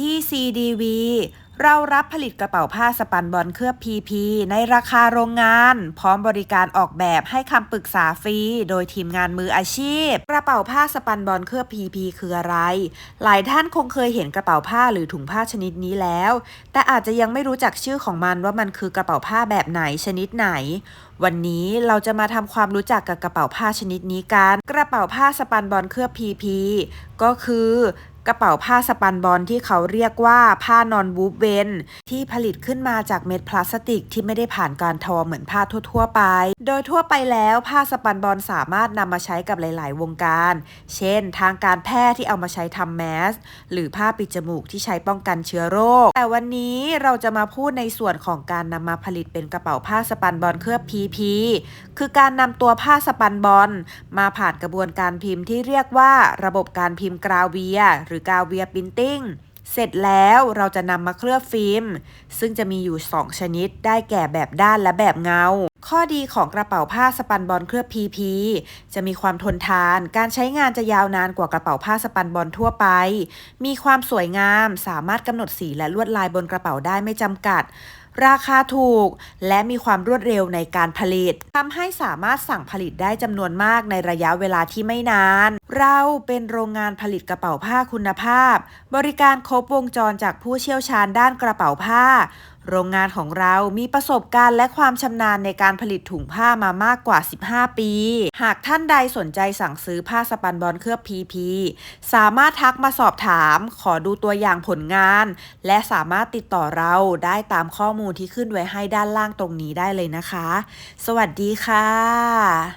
ที่ CDV เรารับผลิตกระเป๋าผ้าสปันบอลเคลือบ PP ในราคาโรงงาน พร้อมบริการออกแบบให้คำปรึกษาฟรี โดยทีมงานมืออาชีพ กระเป๋าผ้าสปันบอลเคลือบ PP คืออะไร หลายท่านคงเคยเห็นกระเป๋าผ้าหรือถุงผ้าชนิดนี้แล้ว แต่อาจจะยังไม่รู้จักชื่อของมันว่ามันคือกระเป๋าผ้าแบบไหนชนิดไหน วันนี้เราจะมาทำความรู้จักกับกระเป๋าผ้าชนิดนี้กัน กระเป๋าผ้าสปันบอลเคลือบ PP ก็คือ กระเป๋าผ้าสปันบอลที่เขาเรียกว่าผ้านอนวูฟเวนที่ผลิตขึ้นมาจากเม็ดพลาสติกที่ไม่ได้ผ่านการทอเหมือนผ้าทั่ว ๆ ไป โดยทั่วไปแล้วผ้าสปันบอลสามารถนำมาใช้กับหลาย ๆ วงการ เช่น ทางการแพทย์ที่เอามาใช้ทำแมส หรือผ้าปิดจมูกที่ใช้ป้องกันเชื้อโรค แต่วันนี้เราจะมาพูดในส่วนของการนำมาผลิตเป็นกระเป๋าผ้าสปันบอลเคลือบ PP คือการนำตัวผ้าสปันบอลมาผ่านกระบวนการพิมพ์ที่เรียกว่าระบบการพิมพ์กราเวียหรือกราเวียปรินติ้งเสร็จแล้วเราจะนำมาเคลือบฟิล์ม ซึ่งจะมีอยู่ 2 ชนิดได้แก่แบบด้านและแบบเงาข้อดีของกระเป๋าผ้าสปันบอลเคลือบ PP จะมีความทนทาน การใช้งานจะยาวนานกว่ากระเป๋าผ้าสปันบอลทั่วไป มีความสวยงาม สามารถกำหนดสีและลวดลายบนกระเป๋าได้ไม่จำกัด ราคาถูก และมีความรวดเร็วในการผลิตทำให้สามารถสั่งผลิตได้จำนวนมากในระยะเวลาที่ไม่นาน เราเป็นโรงงานผลิตกระเป๋าผ้าคุณภาพ บริการครบวงจรจากผู้เชี่ยวชาญด้านกระเป๋าผ้า โรงงานของเรามีประสบการณ์และความชำนาญในการผลิตถุงผ้ามามากกว่า 15 ปี หากท่านใดสนใจสั่งซื้อผ้าสปันบอลเคลือบ PP สามารถทักมาสอบถาม ขอดูตัวอย่างผลงาน และสามารถติดต่อเราได้ตามข้อมูลที่ขึ้นไว้ให้ด้านล่างตรงนี้ได้เลยนะคะ สวัสดีค่ะ